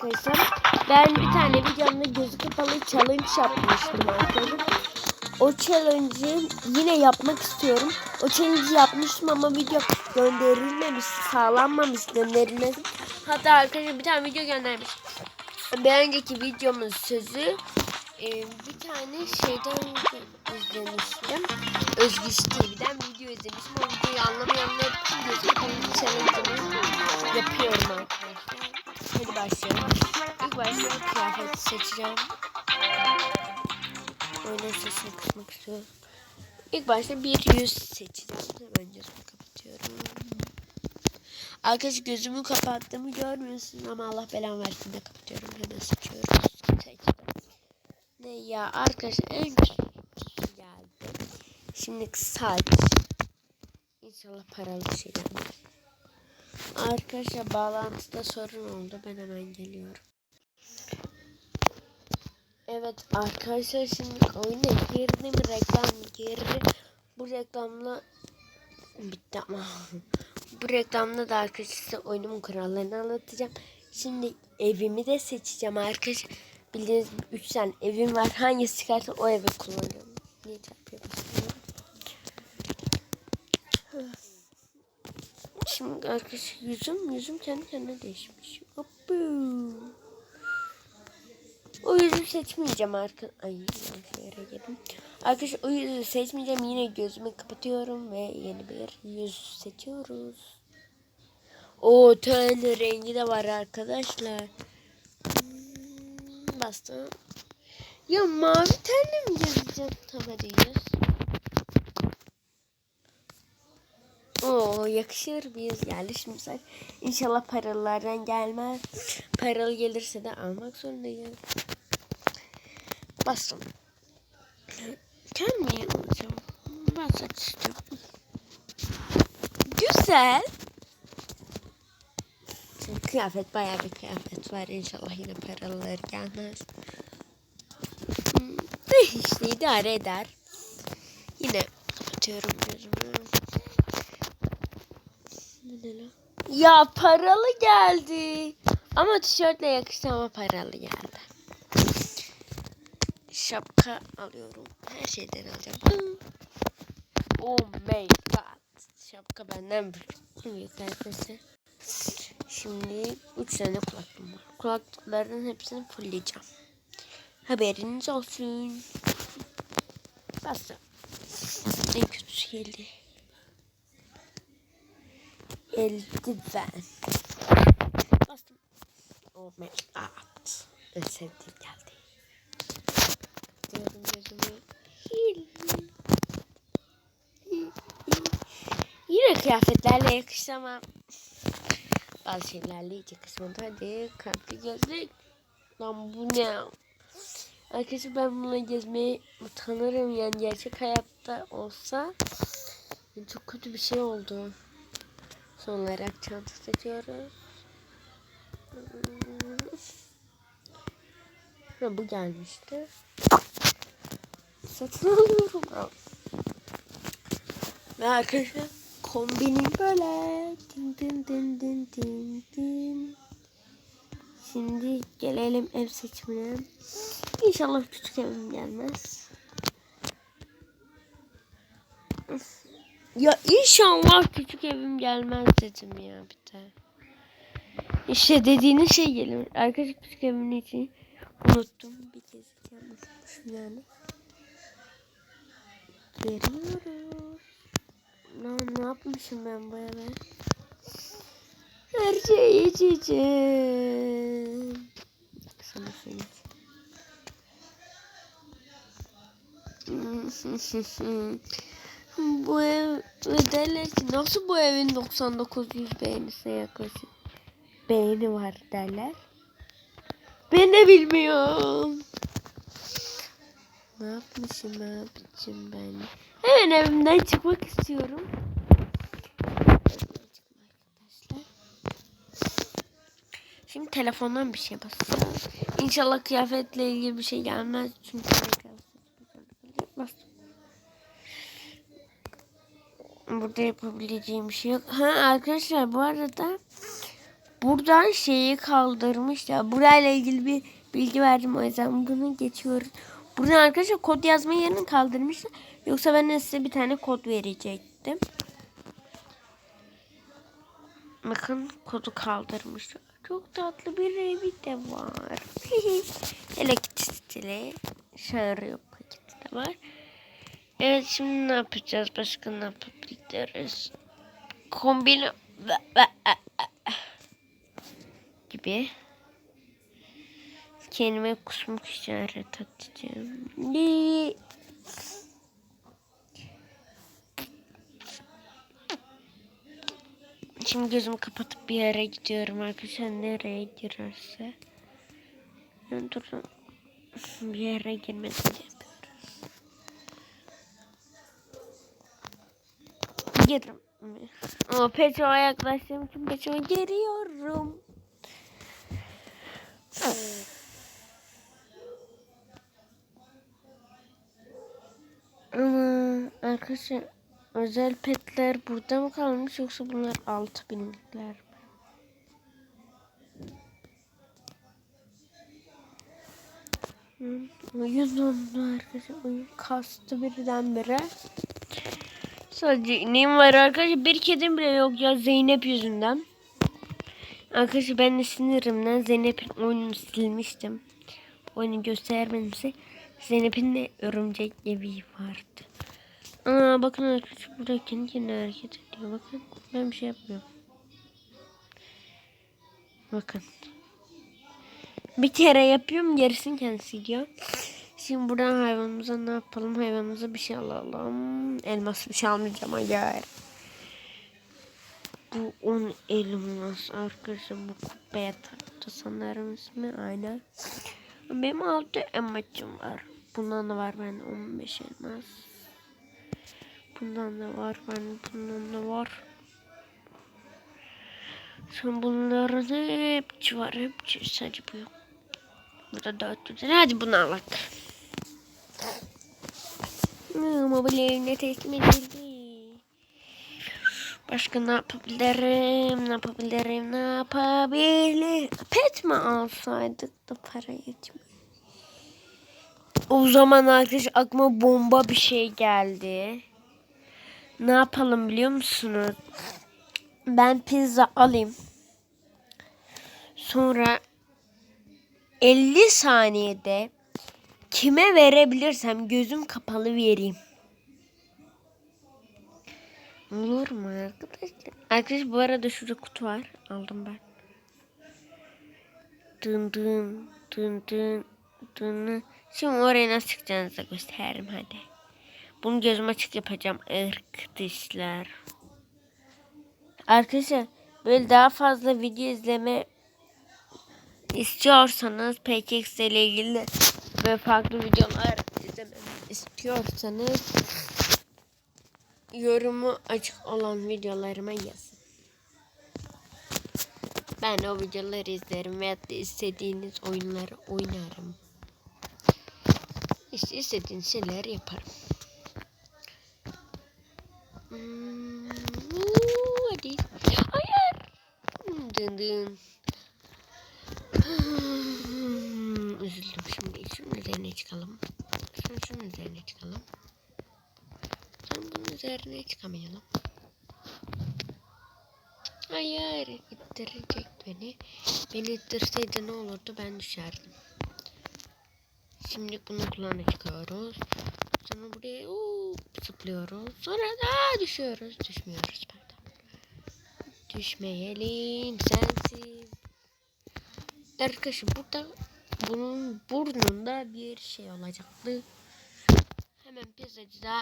Arkadaşlar ben bir tane videomda gözü kapalı challenge yapmıştım arkadaşlar. O challenge'ı yine yapmak istiyorum. O challenge'ı yapmıştım ama video gönderilmemiş, sağlanmamış, gönderilmesi. Hatta arkadaşlar bir tane video göndermiş. Bir önceki videomun sözü e, bir tane şeyden izlemiştim. Özgüç TV'den seçeceğim. Oyuna sesini kısmak istiyorum. İlk başta bir yüz seçeceğim. Hemen kapatıyorum. Arkadaşlar gözümü kapattığımı görmüyorsunuz ama Allah belamı versin de kapatıyorum. Hemen seçiyoruz. Seçtim. Ne ya arkadaşlar en kötüsü geldi. Şimdi saç. İnşallah paralı şey gelmez. Arkadaşlar bağlantıda sorun oldu. Ben hemen geliyorum. Evet arkadaşlar şimdi oyuna girdim. Reklam girdi. Bu reklamla bitti ama. Bu reklamda da arkadaşlar oyunun kurallarını anlatacağım. Şimdi evimi de seçeceğim arkadaşlar. Bildiğiniz gibi 3 tane evim var. Hangisi çıkarsa o evi kullanıyorum. Niye çarpıyor başlıyorum? Şimdi arkadaşlar yüzüm yüzüm kendi kendine değişmiş. Hoppu. O yüzü seçmeyeceğim arka. Ay yanlış yere girdim. Arkadaşlar o yüzü seçmeyeceğim. Yine gözümü kapatıyorum ve yeni bir yüz seçiyoruz. O ten rengi de var arkadaşlar. Hmm, bastım. Ya mavi tenle mi gezeceğim? Tamam hadi yüz. Oo yakışır şimdi sen. İnşallah paralardan gelmez. Paralı gelirse de almak zorundayım. Bastım. Kendimi alacağım. Ben istiyorum. Güzel. Şimdi kıyafet bayağı bir kıyafet var. İnşallah yine paralıları gelmez. Hmm, işte idare eder. Yine kapatıyorum gözümü. Ne? Ya paralı geldi. Ama tişörtle yakıştı ama paralı geldi. Şapka alıyorum. Her şeyden alacağım. Oh my god. Şapka benden büyük arkadaşlar. Şimdi 3 tane kulaklığım var. Kulaklıkların hepsini fullleyeceğim. Haberiniz olsun. Basta. En kötüsü geldi. Eldiven. Bastım. Oh my god. En sevdiğim geldi. Gözümü. Hil. Yine kıyafetlerle yakıştı ama bazı şeylerle hiç yakışmadı. Hadi kalpli gözlük. Lan bu ne? Arkadaşlar ben bununla gezmeye utanırım yani gerçek hayatta olsa çok kötü bir şey oldu. Son olarak çanta seçiyoruz. Ha, bu gelmişti. Satın alıyorum. Al. Ve arkadaşlar kombinim böyle. Din din din din din din. Şimdi gelelim ev seçimine. İnşallah küçük evim gelmez. Ya inşallah küçük evim gelmez dedim ya bir de. İşte dediğiniz şey gelir. Arkadaşlar küçük evimin için unuttum. Bir kez unutmuşum yani. Geliyoruz. Lan ne yapmışım ben bu eve? Her şeyi içeceğim. Sana söyleyeyim. bu ev derler nasıl bu evin 99 100 beğenisine yaklaşık beğeni var derler. Ben de bilmiyorum. Ne yapmışım abicim ben? Hemen evimden çıkmak istiyorum. Şimdi telefondan bir şey basacağım. İnşallah kıyafetle ilgili bir şey gelmez. Çünkü bastım. Burada yapabileceğim bir şey yok. Ha arkadaşlar bu arada buradan şeyi kaldırmış ya. Burayla ilgili bir bilgi verdim o yüzden bunu geçiyoruz. Buradan arkadaşlar kod yazma yerini kaldırmışlar. Yoksa ben size bir tane kod verecektim. Bakın kodu kaldırmışlar. Çok tatlı bir evi de var. Elektrikli şarjı paketi de var. Evet şimdi ne yapacağız? Başka ne yapabiliriz? Kombin gibi kendime kusmuk işaret atacağım. Şimdi gözümü kapatıp bir yere gidiyorum arkadaşlar. Nereye girerse. Ben durun. Bir yere girmesini yapıyoruz. Girdim. O petrova yaklaştığım için petrova giriyorum. Arkadaşlar özel petler burada mı kalmış yoksa bunlar altı binlikler mi? Hı, Oyun dondu arkadaşlar. Oyun kastı birdenbire. Sadece ineğim var arkadaşlar. Bir kedim bile yok ya Zeynep yüzünden. Arkadaşlar ben de sinirimden Zeynep'in oyununu silmiştim. Oyunu göstermedim size. Zeynep'in de örümcek evi vardı. Aa bakın arkadaşlar burada kendi kendine hareket ediyor. Bakın ben bir şey yapmıyorum. Bakın. Bir kere yapıyorum gerisini kendisi gidiyor. Şimdi buradan hayvanımıza ne yapalım? Hayvanımıza bir şey alalım. Elmas bir şey almayacağım hayır. Bu 10 elmas arkadaşlar bu kupaya taktı sanırım ismi aynen. Benim 6 elmasım var. Bundan da var ben 15 elmas. Bundan da var ben bundan da var. Son bunların hepsi var hepsi sadece bu yok. Burada 400 lira hadi bunu alak. Mobilyalarına teslim edildi. Başka ne yapabilirim? Ne yapabilirim? Ne yapabilirim? Pet mi alsaydık da para yetmiyor. O zaman arkadaş aklıma bomba bir şey geldi. Ne yapalım biliyor musunuz? Ben pizza alayım. Sonra 50 saniyede kime verebilirsem gözüm kapalı vereyim. Olur mu arkadaşlar? Arkadaşlar bu arada şurada kutu var. Aldım ben. Dın dın dın dın dın. Şimdi oraya nasıl çıkacağınızı gösteririm hadi. Bunu gözüm açık yapacağım arkadaşlar. Arkadaşlar böyle daha fazla video izleme istiyorsanız PKX ile ilgili ve farklı videolar izlememi istiyorsanız yorumu açık olan videolarıma yazın. Ben o videoları izlerim veyahut da istediğiniz oyunları oynarım. İşte istediğiniz şeyleri yaparım. Hmm, uuu, hadi. Hayır. Dın dın. Üzüldüm şimdi. Şunun üzerine çıkalım. Şunun, şunun üzerine çıkalım. Sonra bunun üzerine çıkamayalım. Hayır. ittirecek beni. Beni ittirseydi ne olurdu ben düşerdim. Şimdi bunu kulağına çıkıyoruz. Sonra buraya uuu, zıplıyoruz. Sonra da düşüyoruz. Düşmüyoruz pardon. Düşmeyelim sensiz. Arkadaşlar burada bunun burnunda bir şey olacaktı. Hemen pizzacıda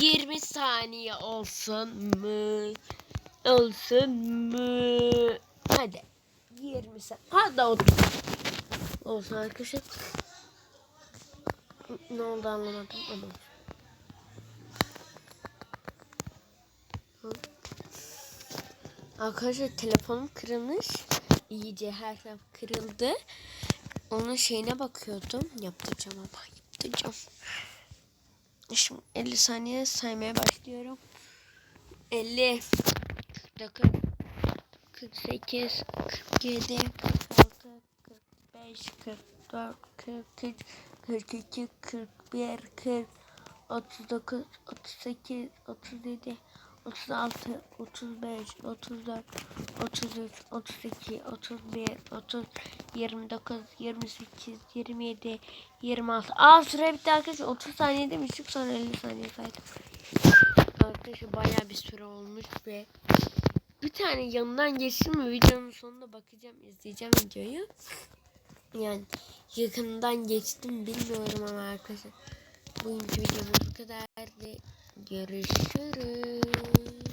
20 saniye olsun mu? Olsun mu? Hadi. 20 saniye. Hadi olsun. Olsun arkadaşlar. Ne oldu anlamadım ama. Arkadaşlar telefonum kırılmış. İyice her taraf kırıldı. Onun şeyine bakıyordum. Yaptıracağım ama yaptıracağım. Şimdi 50 saniye saymaya başlıyorum. 50 40 48, 47, 46, 45, 44, 43, 42, 41, 40, 39, 38, 37, 36, 35, 34, 33, 32, 31, 30, 29, 28, 27, 26. Aa süre bitti arkadaşlar. 30 saniye demiştik sonra 50 saniye saydım. Arkadaşlar bayağı bir süre olmuş ve bir tane yanından geçtim mi videonun sonunda bakacağım izleyeceğim videoyu. Yani yakından geçtim bilmiyorum ama arkadaşlar. Bugünkü videomuz bu kadardı. Görüşürüz.